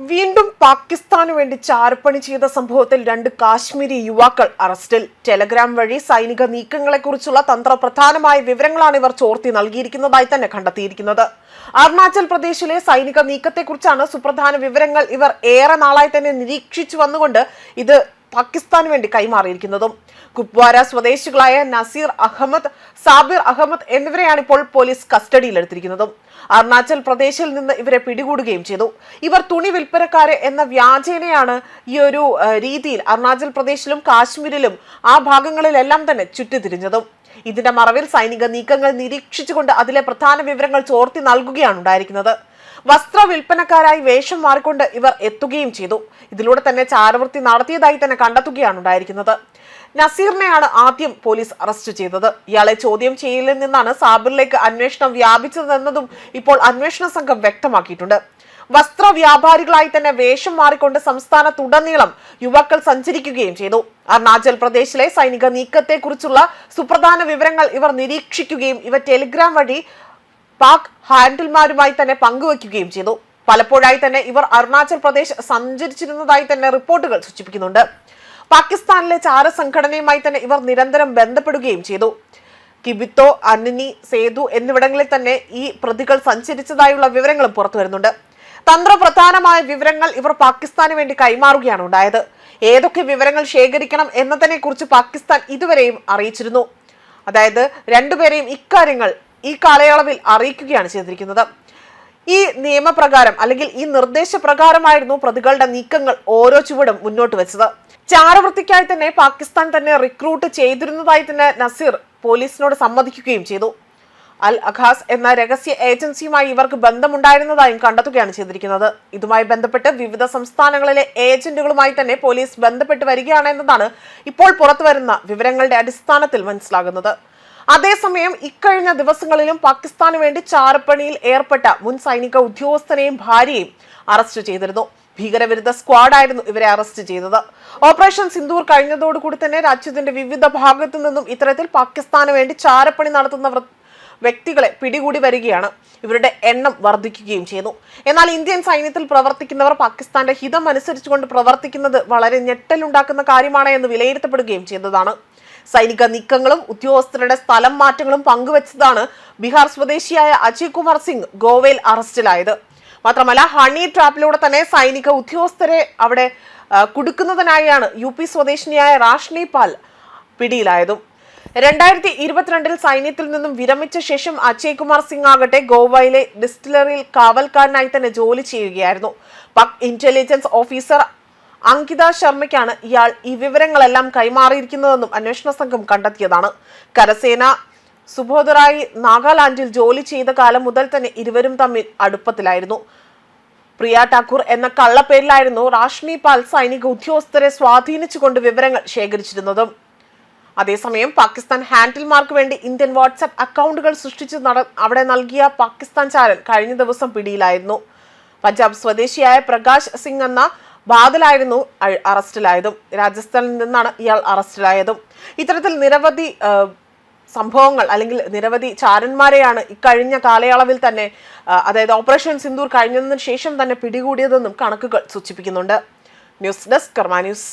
വീണ്ടും പാകിസ്ഥാന് വേണ്ടി ചാരപ്പണി ചെയ്ത സംഭവത്തിൽ രണ്ട് കാശ്മീരി യുവാക്കൾ അറസ്റ്റിൽ. ടെലഗ്രാം വഴി സൈനിക നീക്കങ്ങളെക്കുറിച്ചുള്ള തന്ത്രപ്രധാനമായ വിവരങ്ങളാണ് ഇവർ ചോർത്തി നൽകിയിരിക്കുന്നതായി തന്നെ കണ്ടെത്തിയിരിക്കുന്നത്. അരുണാചൽ പ്രദേശിലെ സൈനിക നീക്കത്തെക്കുറിച്ചാണ് സുപ്രധാന വിവരങ്ങൾ ഇവർ ഏറെ നാളായി തന്നെ നിരീക്ഷിച്ചു വന്നുകൊണ്ട് ഇത് പാകിസ്ഥാന് വേണ്ടി കൈമാറിയിരിക്കുന്നതും. കുപ്വാര സ്വദേശികളായ നസീർ അഹമ്മദ് സാബിർ അഹമ്മദ് എന്നിവരെയാണ് ഇപ്പോൾ പോലീസ് കസ്റ്റഡിയിലെടുത്തിരിക്കുന്നതും. അരുണാചൽ പ്രദേശിൽ നിന്ന് ഇവരെ പിടികൂടുകയും ചെയ്തു. ഇവർ തുണി വിൽപ്പനക്കാരെ എന്ന വ്യാജേനയാണ് ഈ ഒരു രീതിയിൽ അരുണാചൽ പ്രദേശിലും കാശ്മീരിലും ആ ഭാഗങ്ങളിലെല്ലാം തന്നെ ചുറ്റിത്തിരിഞ്ഞതും. ഇതിന്റെ മറവിൽ സൈനിക നീക്കങ്ങൾ നിരീക്ഷിച്ചുകൊണ്ട് അതിലെ പ്രധാന വിവരങ്ങൾ ചോർത്തി നൽകുകയാണ് ഉണ്ടായിരിക്കുന്നത്. വസ്ത്ര വിൽപ്പനക്കാരായി വേഷം മാറിക്കൊണ്ട് ഇവർ എത്തുകയും ചെയ്തു. ഇതിലൂടെ തന്നെ ചാരവൃത്തി നടത്തിയതായി തന്നെ കണ്ടെത്തുകയാണ് ഉണ്ടായിരിക്കുന്നത്. നസീറിനെയാണ് ആദ്യം പോലീസ് അറസ്റ്റ് ചെയ്തത്. ഇയാളെ ചോദ്യം ചെയ്യലിൽ നിന്നാണ് സാബിറിലേക്ക് അന്വേഷണം വ്യാപിച്ചതെന്നതും ഇപ്പോൾ അന്വേഷണ സംഘം വ്യക്തമാക്കിയിട്ടുണ്ട്. വസ്ത്ര വ്യാപാരികളായി തന്നെ വേഷം മാറിക്കൊണ്ട് സംസ്ഥാനത്തുടനീളം യുവാക്കൾ സഞ്ചരിക്കുകയും ചെയ്തു. അരുണാചൽ പ്രദേശിലെ സൈനിക നീക്കത്തെക്കുറിച്ചുള്ള സുപ്രധാന വിവരങ്ങൾ ഇവർ നിരീക്ഷിക്കുകയും ഇവ ടെലിഗ്രാം വഴി പാക് ഹാൻഡിൽമാരുമായി തന്നെ പങ്കുവയ്ക്കുകയും ചെയ്തു. പലപ്പോഴായി തന്നെ ഇവർ അരുണാചൽ പ്രദേശ് സഞ്ചരിച്ചിരുന്നതായി തന്നെ റിപ്പോർട്ടുകൾ സൂചിപ്പിക്കുന്നുണ്ട്. പാകിസ്ഥാനിലെ ചാര സംഘടനയുമായി തന്നെ ഇവർ നിരന്തരം ബന്ധപ്പെടുകയും ചെയ്തു. കിബിത്തോ അന്നിനി സേതു എന്നിവിടങ്ങളിൽ തന്നെ ഈ പ്രതികൾ സഞ്ചരിച്ചതായുള്ള വിവരങ്ങളും പുറത്തു വരുന്നുണ്ട്. തന്ത്രപ്രധാനമായ വിവരങ്ങൾ ഇവർ പാകിസ്ഥാന് വേണ്ടി കൈമാറുകയാണ് ഉണ്ടായത്. ഏതൊക്കെ വിവരങ്ങൾ ശേഖരിക്കണം എന്നതിനെ കുറിച്ച് പാകിസ്ഥാൻ ഇതുവരെയും അറിയിച്ചിരുന്നു. അതായത് രണ്ടുപേരെയും ഇക്കാര്യങ്ങൾ ഈ കാലയളവിൽ അറിയിക്കുകയാണ് ചെയ്തിരിക്കുന്നത്. ഈ നിയമപ്രകാരം അല്ലെങ്കിൽ ഈ നിർദ്ദേശപ്രകാരമായിരുന്നു പ്രതികളുടെ നീക്കങ്ങൾ ഓരോ ചുവടും മുന്നോട്ട് വെച്ചത്. ചാരവൃത്തിക്കായി തന്നെ പാകിസ്ഥാൻ തന്നെ റിക്രൂട്ട് ചെയ്തിരുന്നതായി തന്നെ നസീർ പോലീസിനോട് സമ്മതിക്കുകയും ചെയ്തു. അൽ അഖാസ് എന്ന രഹസ്യ ഏജൻസിയുമായി ഇവർക്ക് ബന്ധമുണ്ടായിരുന്നതായും കണ്ടെത്തുകയാണ് ചെയ്തിരിക്കുന്നത്. ഇതുമായി ബന്ധപ്പെട്ട് വിവിധ സംസ്ഥാനങ്ങളിലെ ഏജന്റുകളുമായി തന്നെ പോലീസ് ബന്ധപ്പെട്ട് വരികയാണ് എന്നതാണ് ഇപ്പോൾ പുറത്തുവരുന്ന വിവരങ്ങളുടെ അടിസ്ഥാനത്തിൽ മനസ്സിലാകുന്നത്. അതേസമയം ഇക്കഴിഞ്ഞ ദിവസങ്ങളിലും പാകിസ്ഥാന് വേണ്ടി ചാരപ്പണിയിൽ ഏർപ്പെട്ട മുൻ സൈനിക ഉദ്യോഗസ്ഥനെയും ഭാര്യയും അറസ്റ്റ് ചെയ്തിരുന്നു. ഭീകരവിരുദ്ധ സ്ക്വാഡായിരുന്നു ഇവരെ അറസ്റ്റ് ചെയ്തത്. ഓപ്പറേഷൻ സിന്ദൂർ കഴിഞ്ഞതോടുകൂടി തന്നെ രാജ്യത്തിന്റെ വിവിധ ഭാഗത്തു നിന്നും ഇത്തരത്തിൽ പാകിസ്ഥാന് വേണ്ടി ചാരപ്പണി നടത്തുന്ന വ്യക്തികളെ പിടികൂടി വരികയാണ്. ഇവരുടെ എണ്ണം വർദ്ധിക്കുകയും ചെയ്യുന്നു. എന്നാൽ ഇന്ത്യൻ സൈന്യത്തിൽ പ്രവർത്തിക്കുന്നവർ പാകിസ്ഥാന്റെ ഹിതം അനുസരിച്ചുകൊണ്ട് പ്രവർത്തിക്കുന്നത് വളരെ ഞെട്ടലുണ്ടാക്കുന്ന കാര്യമാണ് എന്ന് വിലയിരുത്തപ്പെടുകയും ചെയ്തതാണ്. സൈനിക നീക്കങ്ങളും ഉദ്യോഗസ്ഥരുടെ സ്ഥലം മാറ്റങ്ങളും പങ്കുവച്ചതാണ് ബീഹാർ സ്വദേശിയായ അജയ് കുമാർ സിംഗ് ഗോവയിൽ അറസ്റ്റിലായത്. മാത്രമല്ല ഹണി ട്രാപ്പിലൂടെ തന്നെ സൈനിക ഉദ്യോഗസ്ഥരെ അവിടെ കുടുക്കുന്നതിനായാണ് യു പി സ്വദേശിനിയായ റാഷ്നി പാൽ പിടിയിലായതും. രണ്ടായിരത്തി ഇരുപത്തിരണ്ടിൽ സൈന്യത്തിൽ നിന്നും വിരമിച്ച ശേഷം അജയ് കുമാർ സിംഗ് ആകട്ടെ ഗോവയിലെ ഡിസ്റ്റിലറിയിൽ കാവൽക്കാരനായി തന്നെ ജോലി ചെയ്യുകയായിരുന്നു. പക് ഇന്റലിജൻസ് ഓഫീസർ അങ്കിത ശർമ്മയ്ക്കാണ് ഇയാൾ ഈ വിവരങ്ങളെല്ലാം കൈമാറിയിരിക്കുന്നതെന്നും അന്വേഷണ സംഘം കണ്ടെത്തിയതാണ്. കരസേന സുബോധറായി നാഗാലാൻഡിൽ ജോലി ചെയ്ത കാലം മുതൽ തന്നെ ഇരുവരും തമ്മിൽ അടുപ്പത്തിലായിരുന്നു. പ്രിയ ഠാക്കൂർ എന്ന കള്ളപ്പേരിലായിരുന്നു റാഷ്മി പാൽ സൈനിക ഉദ്യോഗസ്ഥരെ സ്വാധീനിച്ചുകൊണ്ട് വിവരങ്ങൾ ശേഖരിച്ചിരുന്നതും. അതേസമയം പാകിസ്ഥാൻ ഹാൻഡിൽമാർക്ക് വേണ്ടി ഇന്ത്യൻ വാട്സാപ്പ് അക്കൗണ്ടുകൾ സൃഷ്ടിച്ച് അവിടെ നൽകിയ പാകിസ്ഥാൻ ചാനൽ കഴിഞ്ഞ ദിവസം പിടിയിലായിരുന്നു. പഞ്ചാബ് സ്വദേശിയായ പ്രകാശ് സിംഗ് എന്ന ബാദലായിരുന്നു അറസ്റ്റിലായതും. രാജസ്ഥാനിൽ നിന്നാണ് ഇയാൾ അറസ്റ്റിലായതും. ഇത്തരത്തിൽ നിരവധി സംഭവങ്ങൾ അല്ലെങ്കിൽ നിരവധി ചാരന്മാരെയാണ് ഇക്കഴിഞ്ഞ കാലയളവിൽ തന്നെ അതായത് ഓപ്പറേഷൻ സിന്ദൂർ കഴിഞ്ഞതിന് ശേഷം തന്നെ പിടികൂടിയതെന്നും കണക്കുകൾ സൂചിപ്പിക്കുന്നുണ്ട്. News desk Karma news.